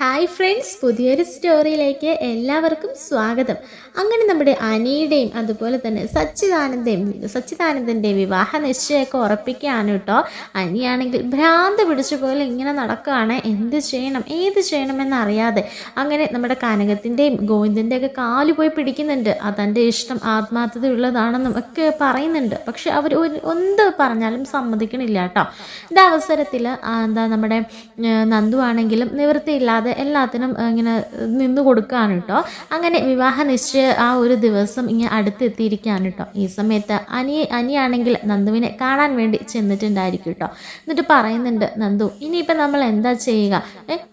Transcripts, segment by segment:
Hi friends പുതിയൊരു സ്റ്റോറിയിലേക്ക് എല്ലാവർക്കും സ്വാഗതം. അങ്ങനെ നമ്മുടെ അനിയുടെയും അതുപോലെ തന്നെ സച്ചിദാനന്ദയും സച്ചിദാനന്ദന്റെയും വിവാഹ നിശ്ചയമൊക്കെ ഉറപ്പിക്കുകയാണ് കേട്ടോ. അനിയാണെങ്കിൽ ഭ്രാന്ത് പിടിച്ച പോലെ ഇങ്ങനെ നടക്കുകയാണ്. എന്ത് ചെയ്യണം? ഏത് ചെയ്യണമെന്നറിയാതെ അങ്ങനെ നമ്മുടെ കനകത്തിന്റെയും ഗോവിന്ദന്റെ ഒക്കെ കാൽ പോയി പിടിക്കുന്നുണ്ട്. അതെന്റെ ഇഷ്ടം ആത്മാർത്ഥതയുള്ളതാണെന്നും ഒക്കെ പറയുന്നുണ്ട്. പക്ഷെ അവർ ഒരു എന്ത് പറഞ്ഞാലും സമ്മതിക്കണില്ല കേട്ടോ. ഇത് അവസരത്തിൽ എന്താ നമ്മുടെ നന്ദു ആണെങ്കിലും നിവൃത്തിയില്ലാതെ എല്ലാത്തിനും ഇങ്ങനെ നിന്ന് കൊടുക്കുകയാണ് കേട്ടോ അങ്ങനെ വിവാഹ നിശ്ചയ ആ ഒരു ദിവസം ഇങ്ങനെ അടുത്തെത്തിയിരിക്കുകയാണ് കേട്ടോ ഈ സമയത്ത് അനി അനിയാണെങ്കിൽ നന്ദുവിനെ കാണാൻ വേണ്ടി ചെന്നിട്ടുണ്ടായിരിക്കും കേട്ടോ എന്നിട്ട് പറയുന്നുണ്ട് നന്ദു ഇനിയിപ്പോൾ നമ്മൾ എന്താ ചെയ്യുക?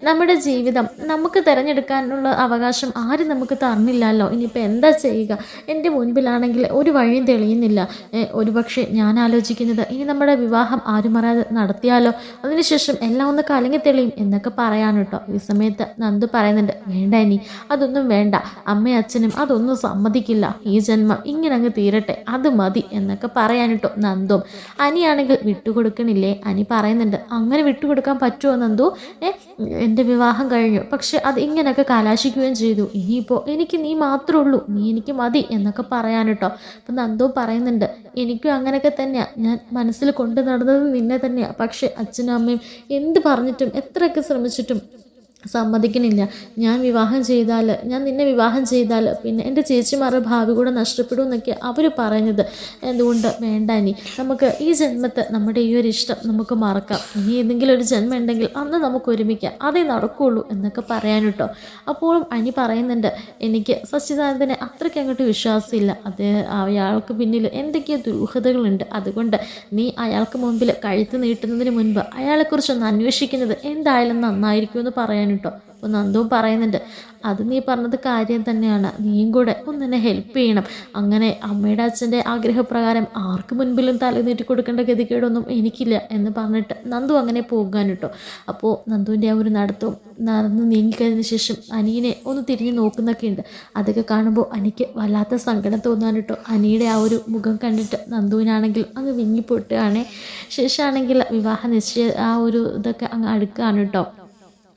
നമ്മുടെ ജീവിതം നമുക്ക് തിരഞ്ഞെടുക്കാനുള്ള അവകാശം ആരും നമുക്ക് തന്നില്ലല്ലോ. ഇനിയിപ്പോൾ എന്താ ചെയ്യുക? എന്റെ മുൻപിലാണെങ്കിൽ ഒരു വഴിയും തെളിയുന്നില്ല. ഒരു ഒരുപക്ഷെ ഞാൻ ആലോചിക്കുന്നത് ഇനി നമ്മുടെ വിവാഹം ആരും അറിയാതെ നടത്തിയാലോ? അതിനുശേഷം എല്ലാം ഒന്ന് കലങ്ങി തെളിയും എന്നൊക്കെ പറയാൻ കേട്ടോ ഈ സമയത്ത് നന്ദു പറയുന്നുണ്ട് വേണ്ട ഇനി അതൊന്നും വേണ്ട. അമ്മയും അച്ഛനും അതൊന്നും സമ്മതിക്കില്ല. ഈ ജന്മം ഇങ്ങനെ അങ്ങ് തീരട്ടെ അത് മതി എന്നൊക്കെ പറയാൻ കേട്ടോ നന്ദും. അനിയാണെങ്കിൽ വിട്ടുകൊടുക്കണില്ലേ? അനി പറയുന്നുണ്ട് അങ്ങനെ വിട്ടുകൊടുക്കാൻ പറ്റുമോ നന്ദു? ഏ എന്റെ വിവാഹം കഴിഞ്ഞു. പക്ഷെ അത് ഇങ്ങനെയൊക്കെ കലാശിക്കുകയും ചെയ്തു. ഇനിയിപ്പോൾ എനിക്ക് നീ മാത്രമേ ഉള്ളൂ. നീ എനിക്ക് മതി എന്നൊക്കെ പറയാൻ കേട്ടോ അപ്പം നന്ദു പറയുന്നുണ്ട് എനിക്കും അങ്ങനെയൊക്കെ തന്നെയാണ് ഞാൻ മനസ്സിൽ കൊണ്ടു നടന്നത് നിന്നെ തന്നെയാണ് പക്ഷെ അച്ഛനും അമ്മയും എന്ത് പറഞ്ഞിട്ടും എത്രയൊക്കെ ശ്രമിച്ചിട്ടും സമ്മതിക്കണില്ല ഞാൻ വിവാഹം ചെയ്താൽ ഞാൻ നിന്നെ വിവാഹം ചെയ്താൽ പിന്നെ എന്റെ ചേച്ചിമാരുടെ ഭാവി കൂടെ നഷ്ടപ്പെടും എന്നൊക്കെ അവർ പറയുന്നത്. എന്തുകൊണ്ട്? വേണ്ട ഇനി. നമുക്ക് ഈ ജന്മത്തെ നമ്മുടെ ഈ ഒരു ഇഷ്ടം നമുക്ക് മറക്കാം. ഇനി ഏതെങ്കിലും ഒരു ജന്മം ഉണ്ടെങ്കിൽ അന്ന് നമുക്ക് ഒരുമിക്കാം. അതേ നടക്കുള്ളൂ എന്നൊക്കെ പറയാൻ കേട്ടോ അപ്പോഴും അനി പറയുന്നുണ്ട് എനിക്ക് സച്ചിദാനന്ദനെ അത്രയ്ക്ക് അങ്ങോട്ട് വിശ്വാസമില്ല. അത് അയാൾക്ക് പിന്നിൽ എന്തൊക്കെയോ ദുരൂഹതകളുണ്ട്. അതുകൊണ്ട് നീ അയാൾക്ക് മുമ്പിൽ കഴുത്ത് നീട്ടുന്നതിന് മുൻപ് അയാളെക്കുറിച്ചൊന്ന് അന്വേഷിക്കുന്നത് എന്തായാലും നന്നായിരിക്കും എന്ന് പറയാൻ കേട്ടോ അപ്പോൾ നന്ദുവും പറയുന്നുണ്ട് അത് നീ പറഞ്ഞത് കാര്യം തന്നെയാണ്. നീയും കൂടെ ഒന്ന് എന്നെ ഹെൽപ്പ് ചെയ്യണം. അങ്ങനെ അമ്മയുടെ അച്ഛന്റെ ആഗ്രഹപ്രകാരം ആർക്ക് മുൻപിലും തല നീട്ടി കൊടുക്കേണ്ട ഗതികേടൊന്നും എനിക്കില്ല എന്ന് പറഞ്ഞിട്ട് നന്ദു അങ്ങനെ പോകാൻ കേട്ടോ അപ്പോൾ നന്ദുവിന്റെ ആ ഒരു നടത്തവും നടന്ന് നീങ്ങിക്കഴിഞ്ഞ ശേഷം അനിയനെ ഒന്ന് തിരിഞ്ഞ് നോക്കുന്നൊക്കെ ഉണ്ട്. അതൊക്കെ കാണുമ്പോൾ അനിക്ക് വല്ലാത്ത സങ്കടം തോന്നാൻ കേട്ടോ അനിയുടെ ആ ഒരു മുഖം കണ്ടിട്ട് നന്ദുവിനാണെങ്കിൽ അങ്ങ് വിങ്ങിപ്പൊട്ടുകയാണേ ശേഷമാണെങ്കിൽ വിവാഹ നിശ്ചയ ആ ഒരു ഇതൊക്കെ അങ്ങ് അടുക്കുകയാണ് കേട്ടോ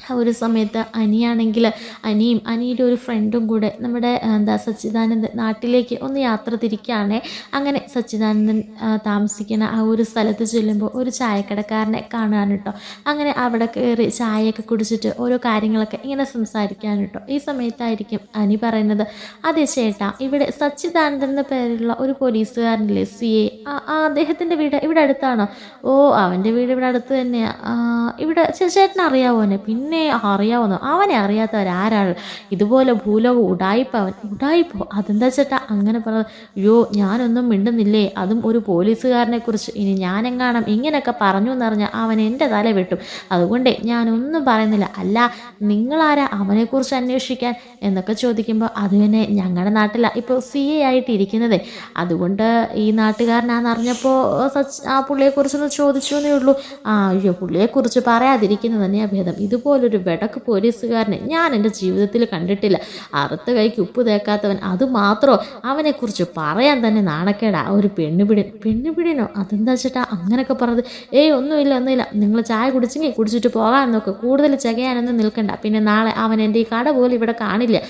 ആ ഒരു സമയത്ത് അനിയാണെങ്കിൽ അനിയും അനിയുടെ ഒരു ഫ്രണ്ടും കൂടെ നമ്മുടെ എന്താ സച്ചിദാനന്ദൻ നാട്ടിലേക്ക് ഒന്ന് യാത്ര തിരിക്കുകയാണ് അങ്ങനെ സച്ചിദാനന്ദൻ താമസിക്കുന്ന ആ ഒരു സ്ഥലത്ത് ചെല്ലുമ്പോൾ ഒരു ചായക്കടക്കാരനെ കാണാൻ കേട്ടോ അങ്ങനെ അവിടെ കയറി ചായയൊക്കെ കുടിച്ചിട്ട് ഓരോ കാര്യങ്ങളൊക്കെ ഇങ്ങനെ സംസാരിക്കാൻ കേട്ടോ ഈ സമയത്തായിരിക്കും അനി പറയുന്നത് അതെ ചേട്ടാ ഇവിടെ സച്ചിദാനന്ദൻ എന്ന പേരുള്ള ഒരു പോലീസുകാരനില്ലേ സി എ? ആ അദ്ദേഹത്തിന്റെ വീട് ഇവിടെ അടുത്താണോ? ഓ അവന്റെ വീട് ഇവിടെ അടുത്ത് തന്നെയാണ് ഇവിടെ ചേട്ടനറിയാവോ എന്നെ? അറിയാവോ അവനെ അറിയാവുന്ന അവനെ അറിയാത്തവരാരാണ് ഇതുപോലെ ഭൂലോകം ഉടായിപ്പ് അവൻ ഉടായിപ്പോ? അതെന്താ ചേട്ടാ അങ്ങനെ പറഞ്ഞത് അയ്യോ ഞാനൊന്നും മിണ്ടുന്നില്ലേ? അതും ഒരു പോലീസുകാരനെ കുറിച്ച്. ഇനി ഞാനെങ്ങാണം ഇങ്ങനെയൊക്കെ പറഞ്ഞു എന്നറിഞ്ഞാൽ അവൻ എന്റെ തല വെട്ടും. അതുകൊണ്ട് ഞാനൊന്നും പറയുന്നില്ല. അല്ല നിങ്ങളാരാ അവനെക്കുറിച്ച് അന്വേഷിക്കാൻ? എന്നൊക്കെ ചോദിക്കുമ്പോൾ അത് പിന്നെ ഞങ്ങളുടെ നാട്ടിലാണ് ഇപ്പോൾ സി എ ആയിട്ടിരിക്കുന്നത്. അതുകൊണ്ട് ഈ നാട്ടുകാരനാണെന്നറിഞ്ഞപ്പോൾ സച്ച് ആ പുള്ളിയെക്കുറിച്ചൊന്ന് ചോദിച്ചു എന്നേ ഉള്ളൂ. ആ അയ്യോ പുള്ളിയെക്കുറിച്ച് പറയാതിരിക്കുന്നത് തന്നെയാണ് ഭേദം. ഇതുപോലൊരു വെടക്ക് പോലീസുകാരനെ ഞാൻ എന്റെ ജീവിതത്തിൽ കണ്ടിട്ടില്ല. അറുത്ത കൈക്ക് ഉപ്പ് തേക്കാത്തവൻ അതുമാത്രമോ അവനെക്കുറിച്ച് പറയാൻ തന്നെ നാണക്കേടാ. ഒരു പെണ്ണുപിടി പെണ്ണുപിടിനോ അതെന്താ ചേട്ടാ അങ്ങനെയൊക്കെ പറഞ്ഞത്? ഏയ് ഒന്നുമില്ല ഒന്നുമില്ല. നിങ്ങൾ ചായ കുടിച്ചെങ്കിൽ കുടിച്ചിട്ട് പോകാൻ നോക്കുക കൂടുതൽ ചകയാനൊന്നും നിൽക്കണ്ട. പിന്നെ നാളെ അവൻ എന്റെ ഈ കട പോലും ഇവിടെ കാണില്ല.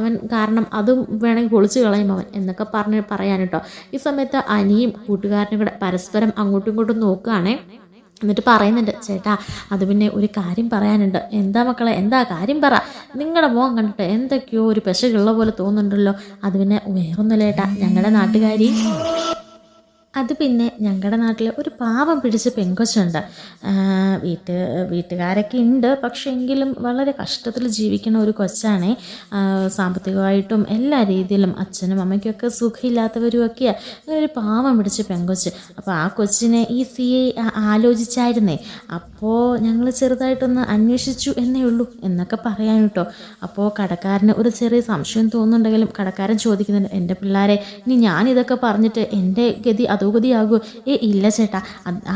അവൻ കാരണം അതും വേണമെങ്കിൽ പൊളിച്ചു കളയും അവൻ എന്നൊക്കെ പറഞ്ഞ് പറയാൻ ഈ സമയത്ത് അനിയും കൂട്ടുകാരനും കൂടെ പരസ്പരം അങ്ങോട്ടും ഇങ്ങോട്ടും നോക്കുകയാണേ. എന്നിട്ട് പറയുന്നുണ്ട് ചേട്ടാ അത് പിന്നെ ഒരു കാര്യം പറയാനുണ്ട്. എന്താ മക്കളെ എന്താ കാര്യം പറ. നിങ്ങളുടെ മോൻ കണ്ടിട്ട് എന്തൊക്കെയോ ഒരു പെശകുള്ള പോലെ തോന്നുന്നുണ്ടല്ലോ. അത് പിന്നെ വേറൊന്നുമില്ല ചേട്ടാ. ഞങ്ങളുടെ നാട്ടുകാരി അത് പിന്നെ ഞങ്ങളുടെ നാട്ടിൽ ഒരു പാവം പിടിച്ച പെങ്കൊച്ചുണ്ട്. വീട്ട് വീട്ടുകാരൊക്കെ ഉണ്ട് പക്ഷേ എങ്കിലും വളരെ കഷ്ടത്തിൽ ജീവിക്കുന്ന ഒരു കൊച്ചാണേ. സാമ്പത്തികമായിട്ടും എല്ലാ രീതിയിലും അച്ഛനും അമ്മയ്ക്കൊക്കെ സുഖമില്ലാത്തവരും ഒക്കെയാണ് അങ്ങനെ ഒരു പാവം പിടിച്ച പെങ്കൊച്ച്. അപ്പോൾ ആ കൊച്ചിനെ ഈ സി ഐ ആലോചിച്ചായിരുന്നേ. അപ്പോൾ ഞങ്ങൾ ചെറുതായിട്ടൊന്ന് അന്വേഷിച്ചു എന്നേ ഉള്ളൂ എന്നൊക്കെ പറയാൻ കേട്ടോ. അപ്പോൾ കടക്കാരന് ഒരു ചെറിയ സംശയം തോന്നുന്നുണ്ടെങ്കിലും കടക്കാരൻ ചോദിക്കുന്നുണ്ട് എന്റെ പിള്ളേരെ ഇനി ഞാനിതൊക്കെ പറഞ്ഞിട്ട് എന്റെ ഗതി അതോ ഹതോഗതിയാകുമോ ഏ ഇല്ല ചേട്ടാ.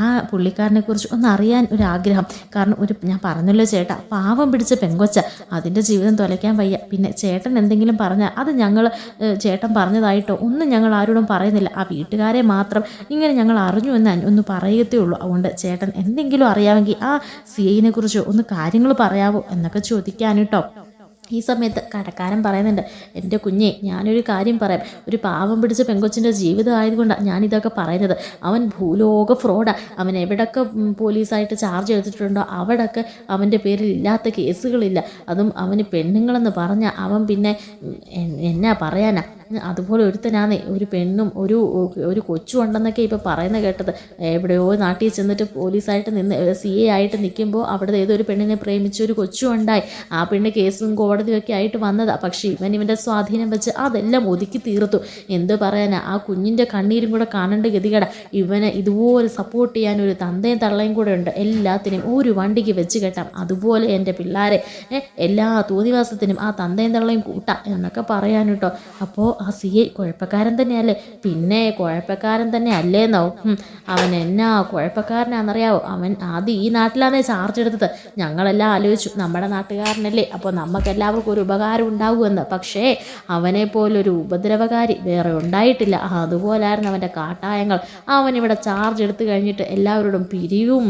ആ പുള്ളിക്കാരനെ കുറിച്ച് ഒന്ന് അറിയാൻ ഒരു ആഗ്രഹം കാരണം ഒരു ഞാൻ പറഞ്ഞല്ലോ ചേട്ടാ പാവം പിടിച്ച പെങ്കൊച്ച. അതിന്റെ ജീവിതം തുലയ്ക്കാൻ വയ്യ. പിന്നെ ചേട്ടൻ എന്തെങ്കിലും പറഞ്ഞാൽ അത് ഞങ്ങൾ ചേട്ടൻ പറഞ്ഞതായിട്ടോ? ഒന്നും ഞങ്ങൾ ആരോടും പറയുന്നില്ല. ആ വീട്ടുകാരെ മാത്രം ഇങ്ങനെ ഞങ്ങൾ അറിഞ്ഞു എന്ന് ഒന്ന് പറയത്തേ ഉള്ളൂ. അതുകൊണ്ട് ചേട്ടൻ എന്തെങ്കിലും അറിയാമെങ്കിൽ ആ സി ഐനെ കുറിച്ച് ഒന്ന് കാര്യങ്ങൾ പറയാവോ എന്നൊക്കെ ചോദിക്കാനിട്ടോ. ഈ സമയത്ത് കടക്കാരൻ പറയുന്നുണ്ട് എന്റെ കുഞ്ഞെ ഞാനൊരു കാര്യം പറയാം. ഒരു പാവം പിടിച്ച പെങ്കൊച്ചിന്റെ ജീവിതം ആയതുകൊണ്ടാണ് ഞാനിതൊക്കെ പറയുന്നത്. അവൻ ഭൂലോക ഫ്രോഡാണ് അവൻ എവിടെയൊക്കെ ഉം, പോലീസായിട്ട് ചാർജ് എടുത്തിട്ടുണ്ടോ അവിടൊക്കെ അവന്റെ പേരിൽ ഇല്ലാത്ത കേസുകളില്ല. അതും അവന് പെണ്ണുങ്ങളെന്ന് പറഞ്ഞാൽ അവൻ പിന്നെ എന്നാ പറയാനാ? അതുപോലെ ഒരുത്തനാന്നേ. ഒരു പെണ്ണും ഒരു ഒരു കൊച്ചും ഉണ്ടെന്നൊക്കെ ഇപ്പോൾ പറയുന്ന കേട്ടത്. എവിടെയോ നാട്ടിൽ ചെന്നിട്ട് പോലീസായിട്ട് നിന്ന് സി എ ആയിട്ട് നിൽക്കുമ്പോൾ അവിടെ ഏതൊരു പെണ്ണിനെ പ്രേമിച്ച് ഒരു കൊച്ചും ഉണ്ടായി ആ പെണ്ണ് കേസും കോടതിയൊക്കെ ആയിട്ട് വന്നതാ. പക്ഷേ ഇവൻ ഇവന്റെ സ്വാധീനം വെച്ച് അതെല്ലാം ഒതുക്കി തീർത്തു. എന്ത് പറയാനാ? ആ കുഞ്ഞിന്റെ കണ്ണീരും കൂടെ കാണേണ്ട ഗതികട. ഇവനെ ഇതുപോലെ സപ്പോർട്ട് ചെയ്യാൻ ഒരു തന്തയും തള്ളയും കൂടെ ഉണ്ട്. എല്ലാത്തിനും ഒരു വണ്ടിക്ക് വെച്ച് കെട്ടാം. അതുപോലെ എന്റെ പിള്ളേരെ. എല്ലാ തോന്നിവാസത്തിനും ആ തന്തയും തള്ളയും കൂട്ടാം എന്നൊക്കെ പറയാൻ കേട്ടോ. അപ്പോൾ ആ സി ഐ കുഴപ്പക്കാരൻ തന്നെയല്ലേ? പിന്നെ കുഴപ്പക്കാരൻ തന്നെ അല്ലേന്നോ അവൻ എന്നാ കുഴപ്പക്കാരനാണെന്നറിയാവോ? അവൻ ആദ്യം ഈ നാട്ടിലാണേ ചാർജ് എടുത്തത്. ഞങ്ങളെല്ലാം ആലോചിച്ചു. നമ്മുടെ നാട്ടുകാരനല്ലേ? അപ്പോൾ നമുക്കെല്ലാവർക്കും ഒരു ഉപകാരം ഉണ്ടാകുമെന്ന് പക്ഷേ അവനെ പോലൊരു ഉപദ്രവകാരി വേറെ ഉണ്ടായിട്ടില്ല. അതുപോലായിരുന്നു അവന്റെ കാട്ടായങ്ങൾ. അവനിവിടെ ചാർജ് എടുത്തു കഴിഞ്ഞിട്ട് എല്ലാവരോടും പിരിയും.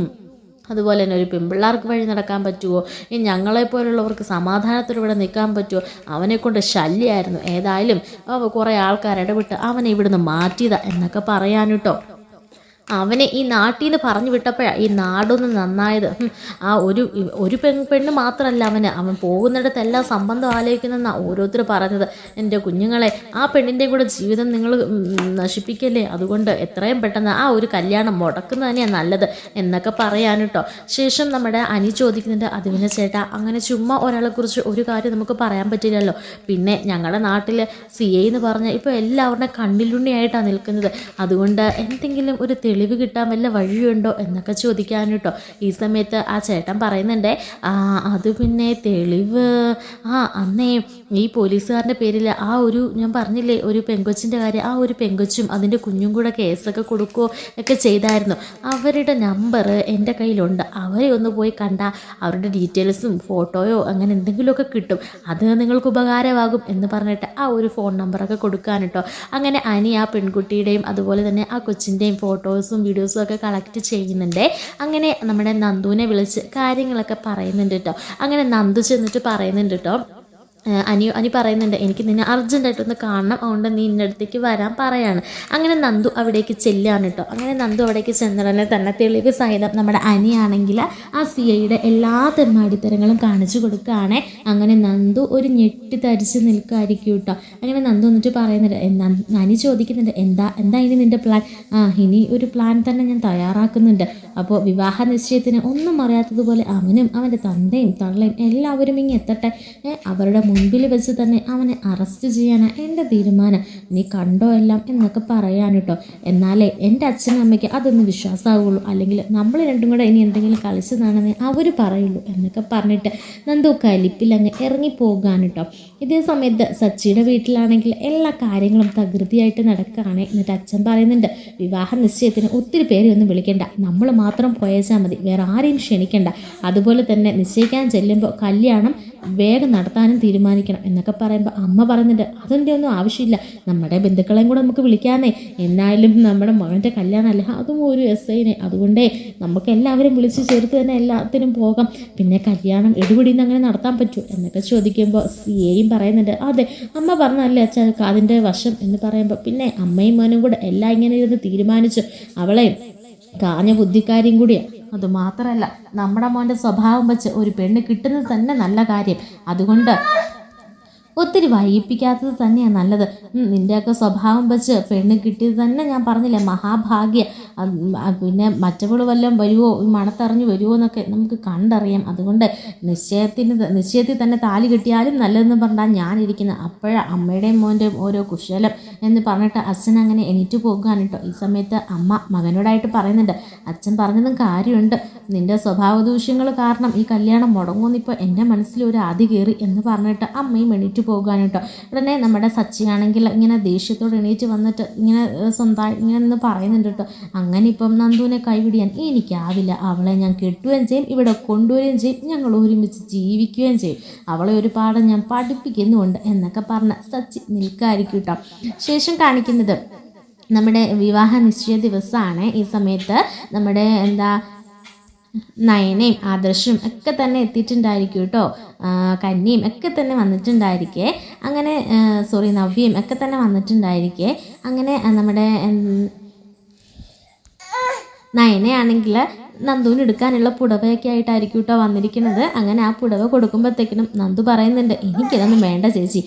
അതുപോലെ തന്നെ ഒരു പെൺപിള്ളേർക്ക് വഴി നടക്കാൻ പറ്റുമോ ഈ ഞങ്ങളെപ്പോലുള്ളവർക്ക് സമാധാനത്തോടെ നിൽക്കാൻ പറ്റുമോ അവനെക്കൊണ്ട് ശല്യമായിരുന്നു ഏതായാലും കുറേ ആൾക്കാർ ഇടപെട്ട് അവനെ ഇവിടുന്ന് മാറ്റിയതാ എന്നൊക്കെ പറയാനിട്ടോ. അവനെ ഈ നാട്ടിൽ നിന്ന് പറഞ്ഞു വിട്ടപ്പോഴാണ് ഈ നാടൊന്ന് നന്നായത്. ആ ഒരു ഒരു പെൺ പെണ്ണ് മാത്രമല്ല അവന്. അവൻ പോകുന്നിടത്തെല്ലാം സംബന്ധം ആലോചിക്കുന്നെന്നാണ് ഓരോരുത്തർ പറഞ്ഞത്. എന്റെ കുഞ്ഞുങ്ങളെ ആ പെണ്ണിന്റെ കൂടെ ജീവിതം നിങ്ങൾ നശിപ്പിക്കല്ലേ? അതുകൊണ്ട് എത്രയും പെട്ടെന്ന് ആ ഒരു കല്യാണം മുടക്കുന്നത് തന്നെയാണ് നല്ലത് എന്നൊക്കെ പറയാൻ കേട്ടോ ശേഷം നമ്മുടെ അനി ചോദിക്കുന്നുണ്ട് അതിവിനെ ചേട്ടാ അങ്ങനെ ചുമ്മാ ഒരാളെക്കുറിച്ച് ഒരു കാര്യം നമുക്ക് പറയാൻ പറ്റില്ലല്ലോ. പിന്നെ ഞങ്ങളുടെ നാട്ടിൽ സി എന്ന് പറഞ്ഞാൽ ഇപ്പോൾ എല്ലാവരുടെ കണ്ണിലുണ്ണിയായിട്ടാണ് നിൽക്കുന്നത്. അതുകൊണ്ട് എന്തെങ്കിലും ഒരു തെളിവ് കിട്ടാൻ വല്ല വഴിയുണ്ടോ എന്നൊക്കെ ചോദിക്കാൻ കേട്ടോ ഈ സമയത്ത് ആ ചേട്ടൻ പറയുന്നുണ്ടേ അത് പിന്നെ തെളിവ്. ആ അന്നേ ഈ പോലീസുകാരന്റെ പേരിൽ ആ ഒരു ഞാൻ പറഞ്ഞില്ലേ ഒരു പെങ്കൊച്ചിന്റെ കാര്യം ആ ഒരു പെങ്കൊച്ചും അതിന്റെ കുഞ്ഞും കൂടെ കേസൊക്കെ കൊടുക്കുകയോ ഒക്കെ ചെയ്തായിരുന്നു. അവരുടെ നമ്പർ എന്റെ കയ്യിലുണ്ട്. അവരെ ഒന്ന് പോയി കണ്ടാൽ അവരുടെ ഡീറ്റെയിൽസും ഫോട്ടോയോ അങ്ങനെ എന്തെങ്കിലുമൊക്കെ കിട്ടും. അത് നിങ്ങൾക്ക് ഉപകാരമാകും എന്ന് പറഞ്ഞിട്ട് ആ ഒരു ഫോൺ നമ്പറൊക്കെ കൊടുക്കാൻ കേട്ടോ അങ്ങനെ അനി ആ പെൺകുട്ടിയുടെയും അതുപോലെ തന്നെ ആ കൊച്ചിന്റെയും ഫോട്ടോസും വീഡിയോസും ഒക്കെ കളക്ട് ചെയ്യുന്നുണ്ട്. അങ്ങനെ നമ്മുടെ നന്ദുവിനെ വിളിച്ച് കാര്യങ്ങളൊക്കെ പറയുന്നുണ്ട് കേട്ടോ അങ്ങനെ നന്ദു ചെന്നിട്ട് പറയുന്നുണ്ട് കേട്ടോ അനി അനി പറയുന്നുണ്ട് എനിക്ക് നിന്നെ അർജന്റായിട്ടൊന്ന് കാണണം. അതുകൊണ്ട് നീ എന്റെ അടുത്തേക്ക് വരാൻ പറയാണ്. അങ്ങനെ നന്ദു അവിടേക്ക് ചെല്ലുകയാണ് കേട്ടോ. അങ്ങനെ നന്ദു അവിടേക്ക് ചെന്നുടനെ തന്നെ തെളിവ് സഹിതം നമ്മുടെ അനിയാണെങ്കിൽ ആ സി ഐയുടെ എല്ലാ തെമ്മാടിത്തരങ്ങളും കാണിച്ചു കൊടുക്കുകയാണ്. അങ്ങനെ നന്ദു ഒരു ഞെട്ടി തരിച്ച് നിൽക്കുമായിരിക്കും കേട്ടോ. അങ്ങനെ നന്ദു എന്നിട്ട് പറയുന്നുണ്ട് അനി ചോദിക്കുന്നുണ്ട് എന്താ എന്താ ഇനി നിന്റെ പ്ലാൻ ആ ഇനി ഒരു പ്ലാൻ തന്നെ ഞാൻ തയ്യാറാക്കുന്നുണ്ട്. അപ്പോൾ വിവാഹ നിശ്ചയത്തിന് ഒന്നും അറിയാത്തതുപോലെ അവനും അവന്റെ തന്തയും തള്ളയും എല്ലാവരും ഇങ്ങെത്തട്ടെ അവരുടെ മുൻപിൽ വെച്ച് തന്നെ അവനെ അറസ്റ്റ് ചെയ്യാനാണ് എന്റെ തീരുമാനം. നീ കണ്ടോ എല്ലാം എന്നൊക്കെ പറയാൻ കേട്ടോ. എന്നാലേ എന്റെ അച്ഛനും അമ്മയ്ക്ക് അതൊന്ന് വിശ്വാസമാവുള്ളൂ അല്ലെങ്കിൽ നമ്മൾ രണ്ടും കൂടെ ഇനി എന്തെങ്കിലും കളിച്ചതാണെന്ന് അവർ പറയുള്ളൂ എന്നൊക്കെ പറഞ്ഞിട്ട് നന്ദു കലിപ്പിൽ അങ്ങ് ഇറങ്ങിപ്പോകാൻ കേട്ടോ. ഇതേ സമയത്ത് സച്ചിയുടെ വീട്ടിലാണെങ്കിൽ എല്ലാ കാര്യങ്ങളും തകൃതിയായിട്ട് നടക്കുകയാണ് എന്നിട്ട് അച്ഛൻ പറയുന്നുണ്ട് വിവാഹ നിശ്ചയത്തിന് ഒത്തിരി പേരെ ഒന്നും വിളിക്കണ്ട. നമ്മൾ മാത്രം പോയേച്ചാൽ മതി. വേറെ ആരെയും ക്ഷണിക്കേണ്ട. അതുപോലെ തന്നെ നിശ്ചയിക്കാൻ ചെല്ലുമ്പോൾ കല്യാണം വേഗം നടത്താനും തീരുമാനിക്കണം എന്നൊക്കെ പറയുമ്പോൾ അമ്മ പറയുന്നുണ്ട് അതിന്റെ ഒന്നും ആവശ്യമില്ല. നമ്മുടെ ബന്ധുക്കളെയും കൂടെ നമുക്ക് വിളിക്കാമെന്നേ എന്നാലും നമ്മുടെ മകന്റെ കല്യാണമല്ല? അതും ഒരു എസ് ഐനെ അതുകൊണ്ടേ നമുക്ക് എല്ലാവരും വിളിച്ച് ചേർത്ത് തന്നെ എല്ലാത്തിനും പോകാം. പിന്നെ കല്യാണം എടുപിടിന്ന് അങ്ങനെ നടത്താൻ പറ്റൂ എന്നൊക്കെ ചോദിക്കുമ്പോൾ സി എയും പറയുന്നുണ്ട് അതെ അമ്മ പറഞ്ഞല്ലേ അച്ഛാ അതിന്റെ വശം എന്ന് പറയുമ്പോൾ പിന്നെ അമ്മയും മോനും കൂടെ എല്ലാം ഇങ്ങനെ ഇരുന്ന് തീരുമാനിച്ചു. അവളെ കാഞ്ഞ ബുദ്ധിക്കാരിയും കൂടിയാണ് അത് മാത്രമല്ല നമ്മുടെ മോന്റെ സ്വഭാവം വെച്ച് ഒരു പെണ്ണ് കിട്ടുന്നത് തന്നെ നല്ല കാര്യം. അതുകൊണ്ട് ഒത്തിരി വൈകിപ്പിക്കാത്തത് തന്നെയാണ് നല്ലത്. നിന്റെയൊക്കെ സ്വഭാവം വെച്ച് പെണ്ണ് കിട്ടിയത് തന്നെ ഞാൻ പറഞ്ഞില്ലേ മഹാഭാഗ്യ. പിന്നെ മറ്റവൾ വല്ലതും വരുമോ മണത്തറിഞ്ഞ് വരുമോ എന്നൊക്കെ നമുക്ക് കണ്ടറിയാം. അതുകൊണ്ട് നിശ്ചയത്തിന് നിശ്ചയത്തിൽ തന്നെ താലി കിട്ടിയാലും നല്ലതെന്ന് പറഞ്ഞാൽ ഞാനിരിക്കുന്നത് അപ്പോഴാണ് അമ്മയുടെയും മോന്റെയും ഓരോ കുശലം എന്ന് പറഞ്ഞിട്ട് അച്ഛൻ അങ്ങനെ എണീറ്റ് പോകുകയാണ് കേട്ടോ ഈ സമയത്ത് അമ്മ മകനോടായിട്ട് പറയുന്നുണ്ട് അച്ഛൻ പറഞ്ഞതും കാര്യമുണ്ട്. നിന്റെ സ്വഭാവ ദൂഷ്യങ്ങൾ കാരണം ഈ കല്യാണം മുടങ്ങുമെന്നിപ്പോൾ എന്റെ മനസ്സിൽ ഒരു കയറി എന്ന് പറഞ്ഞിട്ട് അമ്മയും എണീറ്റ് പോകുകയാണ് കേട്ടോ ഉടനെ നമ്മുടെ സച്ചിയാണെങ്കിൽ ഇങ്ങനെ ദേഷ്യത്തോട് എണീറ്റ് വന്നിട്ട് ഇങ്ങനെ സ്വന്തമായി ഇങ്ങനെ നിന്ന് പറയുന്നുണ്ട് കേട്ടോ. അങ്ങനെ ഇപ്പം നന്ദുവിനെ കൈവിടിയാൻ എനിക്കാവില്ല. അവളെ ഞാൻ കെട്ടുകയും ചെയ്യും ഇവിടെ കൊണ്ടുവരികയും ചെയ്യും ഞങ്ങൾ ഒരുമിച്ച് ജീവിക്കുകയും ചെയ്യും. അവളെ ഒരു പാഠം ഞാൻ പഠിപ്പിക്കുന്നുമുണ്ട് എന്നൊക്കെ പറഞ്ഞ സച്ചി നിൽക്കായിരിക്കും കേട്ടോ. ശേഷം കാണിക്കുന്നത് നമ്മുടെ വിവാഹ നിശ്ചയ ദിവസമാണ്. ഈ സമയത്ത് നമ്മുടെ എന്താ നയനയും ആദർശും ഒക്കെ തന്നെ എത്തിയിട്ടുണ്ടായിരിക്കും കേട്ടോ. കന്നിയും ഒക്കെ തന്നെ വന്നിട്ടുണ്ടായിരിക്കെ. അങ്ങനെ സോറി നവ്യയും ഒക്കെ തന്നെ വന്നിട്ടുണ്ടായിരിക്കെ. അങ്ങനെ നമ്മുടെ നയനയാണെങ്കിൽ നന്ദുവിന് എടുക്കാനുള്ള പുടവയൊക്കെ ആയിട്ടായിരിക്കും കേട്ടോ വന്നിരിക്കുന്നത്. അങ്ങനെ ആ പുടവ കൊടുക്കുമ്പോഴത്തേക്കിനും നന്ദു പറയുന്നുണ്ട് എനിക്കിതൊന്നും വേണ്ട ചേച്ചി.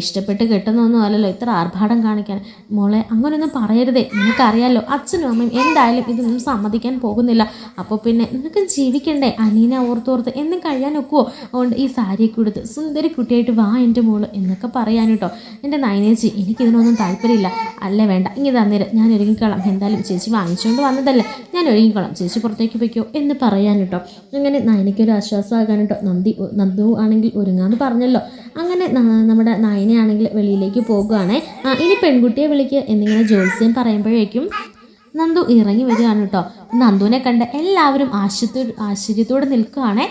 ഇഷ്ടപ്പെട്ട് കിട്ടുന്നൊന്നും അല്ലല്ലോ ഇത്ര ആർഭാടം കാണിക്കാൻ. മോളെ അങ്ങനെയൊന്നും പറയരുതേ. നിനക്കറിയാലോ അച്ഛനും അമ്മയും എന്തായാലും ഇതൊന്നും സമ്മതിക്കാൻ പോകുന്നില്ല. അപ്പോൾ പിന്നെ നിനക്ക് ജീവിക്കണ്ടേ? അനീനെ ഓർത്തോർത്ത് എന്നും കഴിയാൻ ഒക്കുവോ? അതുകൊണ്ട് ഈ സാരിയൊക്കെ കൊടുത്ത് സുന്ദരി കുട്ടിയായിട്ട് വാ എന്റെ മോൾ എന്നൊക്കെ പറയാൻ കേട്ടോ എന്റെ നയനേച്ചി എനിക്കിതിനൊന്നും താല്പര്യമില്ല. അല്ലേ വേണ്ട. ഇങ്ങനെ തന്നേരം. ഞാൻ ഒരുങ്ങിക്കോളാം. എന്തായാലും ചേച്ചി വാങ്ങിച്ചുകൊണ്ട് വന്നതല്ലേ. ഞാൻ ഒരുങ്ങിക്കോളാം. ചേച്ചി പുറത്തേക്ക് വയ്ക്കോ എന്ന് പറയാൻ കേട്ടോ അങ്ങനെ നയനയ്ക്കൊരു ആശ്വാസമാകാൻ കേട്ടോ നന്ദി നന്ദു ആണെങ്കിൽ ഒരുങ്ങാന്ന് പറഞ്ഞല്ലോ. അങ്ങനെ നമ്മുടെ നയനയാണെങ്കിൽ വെളിയിലേക്ക് പോകുകയാണേ ഇനി പെൺകുട്ടിയെ വിളിക്കുക എന്നിങ്ങനെ ജോത്സ്യം പറയുമ്പോഴേക്കും നന്ദു ഇറങ്ങി വരികയാണ് കേട്ടോ. നന്ദുവിനെ കണ്ട് എല്ലാവരും ആശ്ചര്യത്തോട് ആശ്ചര്യത്തോടെ നിൽക്കുകയാണേ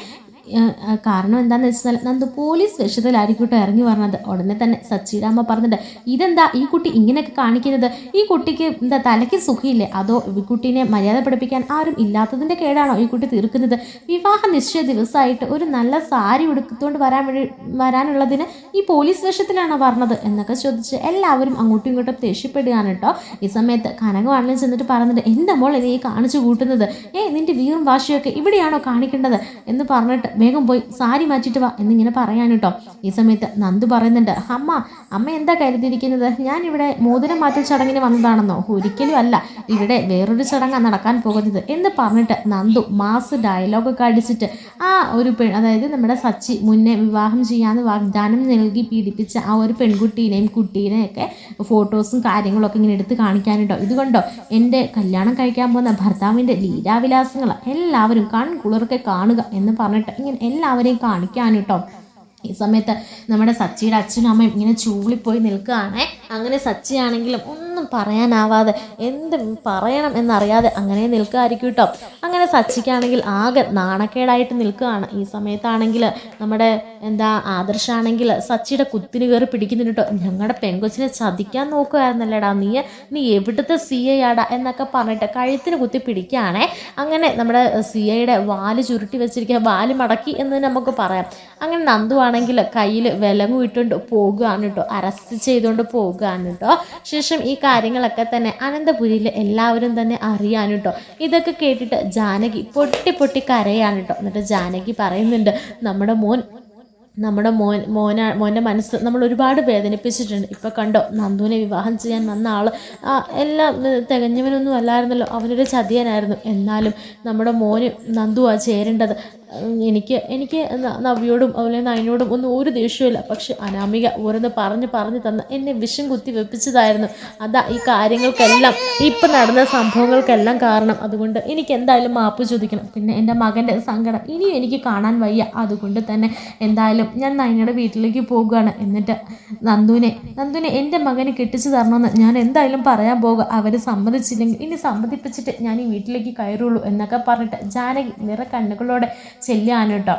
കാരണം എന്താണെന്ന് വെച്ചാൽ നന്ദു പോലീസ് വേഷത്തിലായിരിക്കട്ടെ ഇറങ്ങി പറഞ്ഞത് ഉടനെ തന്നെ സച്ചിയുടെ പറഞ്ഞിട്ട് ഇതെന്താ ഈ കുട്ടി ഇങ്ങനെയൊക്കെ കാണിക്കുന്നത്? ഈ കുട്ടിക്ക് എന്താ തലയ്ക്ക് സുഖമില്ലേ അതോ ഈ കുട്ടീനെ മര്യാദ പഠിപ്പിക്കാൻ ആരും ഇല്ലാത്തതിന്റെ കേടാണോ ഈ കുട്ടി തീർക്കുന്നത്? വിവാഹ നിശ്ചയ ദിവസമായിട്ട് ഒരു നല്ല സാരി ഉടുത്തുകൊണ്ട് വരാൻ വേണ്ടി വരാനുള്ളതിന് ഈ പോലീസ് വേഷത്തിലാണോ പറഞ്ഞത് എന്നൊക്കെ ചോദിച്ച് എല്ലാവരും അങ്ങോട്ടും ഇങ്ങോട്ടും ദേഷ്യപ്പെടുകയാണ് കേട്ടോ ഈ സമയത്ത് കനകവാണിലും ചെന്നിട്ട് പറഞ്ഞിട്ട് എന്താ മോൾ നീ കാണിച്ചു കൂട്ടുന്നത്? ഏ നിന്റെ വീറും വാശിയൊക്കെ ഇവിടെയാണോ കാണിക്കേണ്ടത്? എന്ന് പറഞ്ഞിട്ട് വേഗം പോയി സാരി മാറ്റിട്ട് വാ എന്നിങ്ങനെ പറയാൻ കേട്ടോ. ഈ സമയത്ത് നന്ദു പറയുന്നുണ്ട് അമ്മ അമ്മ എന്താ കരുതിയിരിക്കുന്നത്? ഞാൻ ഇവിടെ മോതിരം മാറ്റൽ ചടങ്ങിന് വന്നതാണെന്നോ? ഒരിക്കലും അല്ല. ഇവിടെ വേറൊരു ചടങ്ങാണ് നടക്കാൻ പോകുന്നത്. എന്ന് പറഞ്ഞിട്ട് നന്ദു മാസ് ഡയലോഗൊക്കെ അടിച്ചിട്ട് ആ ഒരു പെൺ അതായത് നമ്മുടെ സച്ചി മുന്നേ വിവാഹം ചെയ്യാന്ന് വാഗ്ദാനം നൽകി പീഡിപ്പിച്ച ആ ഒരു പെൺകുട്ടീനെയും കുട്ടീനെയൊക്കെ ഫോട്ടോസും കാര്യങ്ങളൊക്കെ ഇങ്ങനെ എടുത്ത് കാണിക്കാനുണ്ടോ ഇതുകൊണ്ടോ എന്റെ കല്യാണം കഴിക്കാൻ പോകുന്ന ഭർത്താവിന്റെ ലീലാവിലാസങ്ങൾ എല്ലാവരും കൺകുളിറൊക്കെ കാണുക എന്ന് പറഞ്ഞിട്ട് ഇങ്ങനെ എല്ലാവരെയും കാണിക്കാൻ കേട്ടോ. ഈ സമയത്ത് നമ്മുടെ സച്ചിയുടെ അച്ഛനും അമ്മയും ഇങ്ങനെ ചൂളിപ്പോയി നിൽക്കുകയാണേ. അങ്ങനെ സച്ചിയാണെങ്കിലും പറയാനാവാതെ എന്ത് പറയണം എന്നറിയാതെ അങ്ങനെ നിൽക്കുകയായിരിക്കും കേട്ടോ. അങ്ങനെ സച്ചിക്കാണെങ്കിൽ ആകെ നാണക്കേടായിട്ട് നിൽക്കുകയാണ്. ഈ സമയത്താണെങ്കിൽ നമ്മുടെ എന്താ ആദർശാണെങ്കിൽ സച്ചിയുടെ കുത്തിന് കയറി പിടിക്കുന്നുണ്ട് കേട്ടോ. ഞങ്ങളുടെ പെങ്കൊച്ചിനെ ചതിക്കാൻ നോക്കുമായിരുന്നല്ലേടാ നീ? നീ എവിടുത്തെ സി ഐ ആടാ എന്നൊക്കെ പറഞ്ഞിട്ട് കഴുത്തിന് കുത്തി പിടിക്കുകയാണേ. അങ്ങനെ നമ്മുടെ സി ഐയുടെ വാൽ ചുരുട്ടി വെച്ചിരിക്കുക വാൽ മടക്കി എന്ന് നമുക്ക് പറയാം. അങ്ങനെ നന്ദുവാണെങ്കിൽ കയ്യിൽ വിലങ്ങു ഇട്ടുകൊണ്ട് പോകുകയാണ് കേട്ടോ. അറസ്റ്റ് ചെയ്തുകൊണ്ട് പോകുകയാണ് കേട്ടോ. ശേഷം ഈ കാര്യങ്ങളൊക്കെ തന്നെ അനന്തപുരിയിൽ എല്ലാവരും തന്നെ അറിയാൻ കേട്ടോ ഇതൊക്കെ കേട്ടിട്ട് ജാനകി പൊട്ടി പൊട്ടി കരയാണ് കേട്ടോ എന്നിട്ട് ജാനകി പറയുന്നുണ്ട് നമ്മുടെ മോൻ നമ്മുടെ മോൻ മോന മോന്റെ മനസ്സ് നമ്മൾ ഒരുപാട് വേദനിപ്പിച്ചിട്ടുണ്ട്. ഇപ്പോൾ കണ്ടോ നന്ദുവിനെ വിവാഹം ചെയ്യാൻ വന്ന ആൾ എല്ലാം തികഞ്ഞവനൊന്നും അല്ലായിരുന്നല്ലോ. അവനൊരു ചതിയനായിരുന്നു. എന്നാലും നമ്മുടെ മോന് നന്ദുവാണ് ചേരേണ്ടത്. എനിക്ക് എനിക്ക് നവ്യോടും അതുപോലെ നയനോടും ഒന്നും ഒരു ദേഷ്യമില്ല പക്ഷെ അനാമിക ഓരോന്ന് പറഞ്ഞ് പറഞ്ഞ് തന്ന എന്നെ വിഷം കുത്തി വെപ്പിച്ചതായിരുന്നു. അതാ ഈ കാര്യങ്ങൾക്കെല്ലാം ഇപ്പം നടന്ന സംഭവങ്ങൾക്കെല്ലാം കാരണം. അതുകൊണ്ട് എനിക്ക് എന്തായാലും മാപ്പ് ചോദിക്കണം. പിന്നെ എന്റെ മകന്റെ സങ്കടം ഇനിയും എനിക്ക് കാണാൻ വയ്യ. അതുകൊണ്ട് തന്നെ എന്തായാലും ഞാൻ നയനയുടെ വീട്ടിലേക്ക് പോകുകയാണ് എന്നിട്ട് നന്ദുവിനെ നന്ദുവിനെ എന്റെ മകന് കെട്ടിച്ച് തരണമെന്ന് ഞാൻ എന്തായാലും പറയാൻ പോകുക അവർ സമ്മതിച്ചില്ലെങ്കിൽ ഇനി സമ്മതിപ്പിച്ചിട്ട് ഞാൻ ഈ വീട്ടിലേക്ക് കയറുള്ളൂ എന്നൊക്കെ പറഞ്ഞിട്ട് ജാനകി നിറ കണ്ണുകളോടെ കേട്ടോ.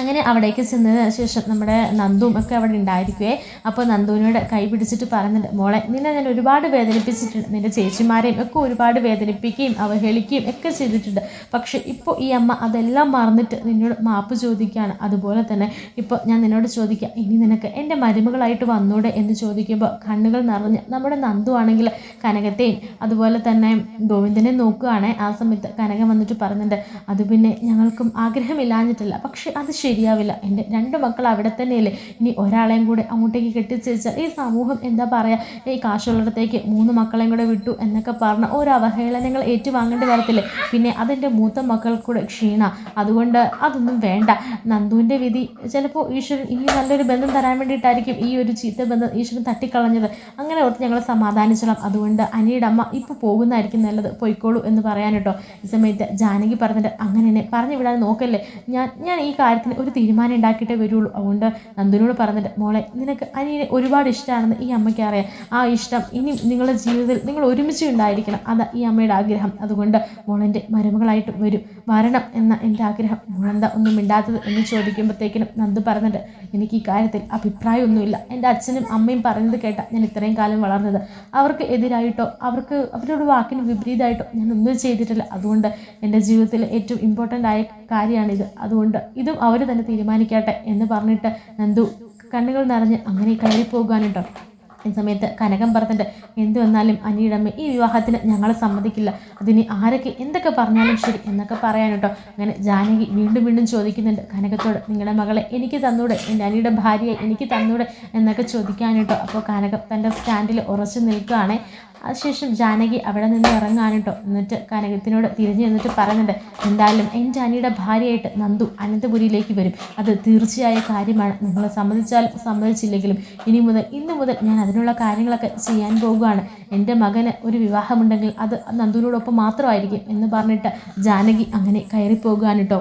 അങ്ങനെ അവിടേക്ക് ചെന്നതിന് ശേഷം നമ്മുടെ നന്ദും ഒക്കെ അവിടെ ഉണ്ടായിരിക്കുവേ. അപ്പോൾ നന്ദുവിനോട് കൈ പിടിച്ചിട്ട് പറഞ്ഞിട്ട് മോളെ നിന്നെ ഞാൻ ഒരുപാട് വേദനിപ്പിച്ചിട്ടുണ്ട്. നിന്റെ ചേച്ചിമാരെയും ഒക്കെ ഒരുപാട് വേദനിപ്പിക്കുകയും അവഹേളിക്കുകയും ഒക്കെ ചെയ്തിട്ടുണ്ട്. പക്ഷേ ഇപ്പോൾ ഈ അമ്മ അതെല്ലാം മറന്നിട്ട് നിന്നോട് മാപ്പ് ചോദിക്കുകയാണ്. അതുപോലെ തന്നെ ഇപ്പോൾ ഞാൻ നിന്നോട് ചോദിക്കാം ഇനി നിനക്ക് എന്റെ മരുമകളായിട്ട് വന്നൂടെ? എന്ന് ചോദിക്കുമ്പോൾ കണ്ണുകൾ നിറഞ്ഞ് നമ്മുടെ നന്ദു ആണെങ്കിൽ കനകത്തെയും അതുപോലെ തന്നെ ഗോവിന്ദനെ നോക്കുകയാണ്. ആ സമയത്ത് കനകം വന്നിട്ട് പറഞ്ഞിട്ടുണ്ട് അത് പിന്നെ ഞങ്ങൾക്കും ആഗ്രഹമില്ലാഞ്ഞിട്ടില്ല. പക്ഷേ അത് ശരിയാവില്ല. എന്റെ രണ്ട് മക്കൾ അവിടെ തന്നെയല്ലേ? ഇനി ഒരാളെയും കൂടെ അങ്ങോട്ടേക്ക് കെട്ടിച്ചേച്ചാൽ ഈ സമൂഹം എന്താ പറയുക ഈ കാശുള്ളിടത്തേക്ക് മൂന്ന് മക്കളെയും കൂടെ വിട്ടു എന്നൊക്കെ പറഞ്ഞ ഓരോ അവഹേളനങ്ങൾ ഏറ്റുവാങ്ങേണ്ടി വരത്തില്ലേ? പിന്നെ അതെന്റെ മൂത്ത മക്കൾക്കൂടെ ക്ഷീണ. അതുകൊണ്ട് അതൊന്നും വേണ്ട. നന്ദുവിന്റെ വിധി ചിലപ്പോൾ ഈശ്വരൻ ഈ നല്ലൊരു ബന്ധം തരാൻ വേണ്ടിയിട്ടായിരിക്കും ഈ ഒരു ചീത്ത ബന്ധം ഈശ്വരൻ തട്ടിക്കളഞ്ഞത്. അങ്ങനെ ഓർത്ത് ഞങ്ങൾ സമാധാനിച്ചോളാം. അതുകൊണ്ട് അനിയുടെ അമ്മ ഇപ്പോൾ പോകുന്നതായിരിക്കും നല്ലത്. പൊയ്ക്കോളൂ എന്ന് പറയാൻ കേട്ടോ ഈ സമയത്ത് ജാനകി പറഞ്ഞിട്ട് അങ്ങനെ എന്നെ പറഞ്ഞു വിടാൻ നോക്കല്ലേ? ഞാൻ ഞാൻ ഈ കാര്യത്തിന് കാര്യത്തിന് ഒരു തീരുമാനം ഉണ്ടാക്കിയിട്ടേ വരുള്ളൂ. അതുകൊണ്ട് നന്ദുനോട് പറഞ്ഞിട്ട് മോളെ നിനക്ക് അനിയനെ ഒരുപാട് ഇഷ്ടമാണെന്ന് ഈ അമ്മയ്ക്ക് അറിയാം. ആ ഇഷ്ടം ഇനി നിങ്ങളുടെ ജീവിതത്തിൽ നിങ്ങൾ ഒരുമിച്ച് ഉണ്ടായിരിക്കണം. അതാ ഈ അമ്മയുടെ ആഗ്രഹം. അതുകൊണ്ട് മോളെന്റെ മരുമകളായിട്ട് വരും. വരണം എന്ന എന്റെ ആഗ്രഹം. മോളെന്താ ഒന്നും മിണ്ടാത്തത്? എന്ന് ചോദിക്കുമ്പോഴത്തേക്കിനും നന്ദു പറഞ്ഞിട്ട് എനിക്ക് ഈ കാര്യത്തിൽ അഭിപ്രായമൊന്നുമില്ല. എന്റെ അച്ഛനും അമ്മയും പറഞ്ഞത് കേട്ട ഞാൻ ഇത്രയും കാലം വളർന്നത്. അവർക്ക് എതിരായിട്ടോ അവർക്ക് അവരുടെ വാക്കിന് വിപരീതമായിട്ടോ ഞാൻ ഒന്നും ചെയ്തിട്ടില്ല. അതുകൊണ്ട് എന്റെ ജീവിതത്തിൽ ഏറ്റവും ഇമ്പോർട്ടന്റ് ആയ കാര്യമാണിത്. അതുകൊണ്ട് ഇതും അവർ തന്നെ തീരുമാനിക്കട്ടെ എന്ന് പറഞ്ഞിട്ട് നന്ദു കണ്ണുകൾ നിറഞ്ഞ് അങ്ങനെ കയറി പോകാനുണ്ടോ? ഈ സമയത്ത് കനകം പറഞ്ഞിട്ട് എന്തു വന്നാലും അനിയിടമ്മ ഈ വിവാഹത്തിന് ഞങ്ങളെ സമ്മതിക്കില്ല. അതിന് ആരൊക്കെ എന്തൊക്കെ പറഞ്ഞാലും ശരി എന്നൊക്കെ പറയാൻ കേട്ടോ അങ്ങനെ ജാനകി വീണ്ടും വീണ്ടും ചോദിക്കുന്നുണ്ട്. കനകത്തോട് നിങ്ങളുടെ മകളെ എനിക്ക് തന്നൂടെ? എന്റെ അനിയുടെ ഭാര്യയെ എനിക്ക് തന്നൂടെ? എന്നൊക്കെ ചോദിക്കാൻ കേട്ടോ അപ്പോൾ കനകം തന്റെ സ്റ്റാൻഡിൽ ഉറച്ചു നിൽക്കുകയാണേ. അതിനുശേഷം ജാനകി അവിടെ നിന്ന് ഇറങ്ങാനിട്ടോ എന്നിട്ട് കനകത്തിനോട് തിരിഞ്ഞു നിന്നിട്ട് പറയുന്നുണ്ട് എന്തായാലും എന്റെ അനിയുടെ ഭാര്യയായിട്ട് നന്ദു അനന്തപുരിയിലേക്ക് വരും. അത് തീർച്ചയായ കാര്യമാണ്. നിങ്ങൾ സമ്മതിച്ചാലും സമ്മതിച്ചില്ലെങ്കിലും ഇനി മുതൽ ഇന്ന് മുതൽ ഞാൻ അതിനുള്ള കാര്യങ്ങളൊക്കെ ചെയ്യാൻ പോകുകയാണ് എന്റെ മകന് ഒരു വിവാഹമുണ്ടെങ്കിൽ അത് നന്ദുവിനോടൊപ്പം മാത്രമായിരിക്കും എന്ന് പറഞ്ഞിട്ട് ജാനകി അങ്ങനെ കയറി പോകുകയാണ് കേട്ടോ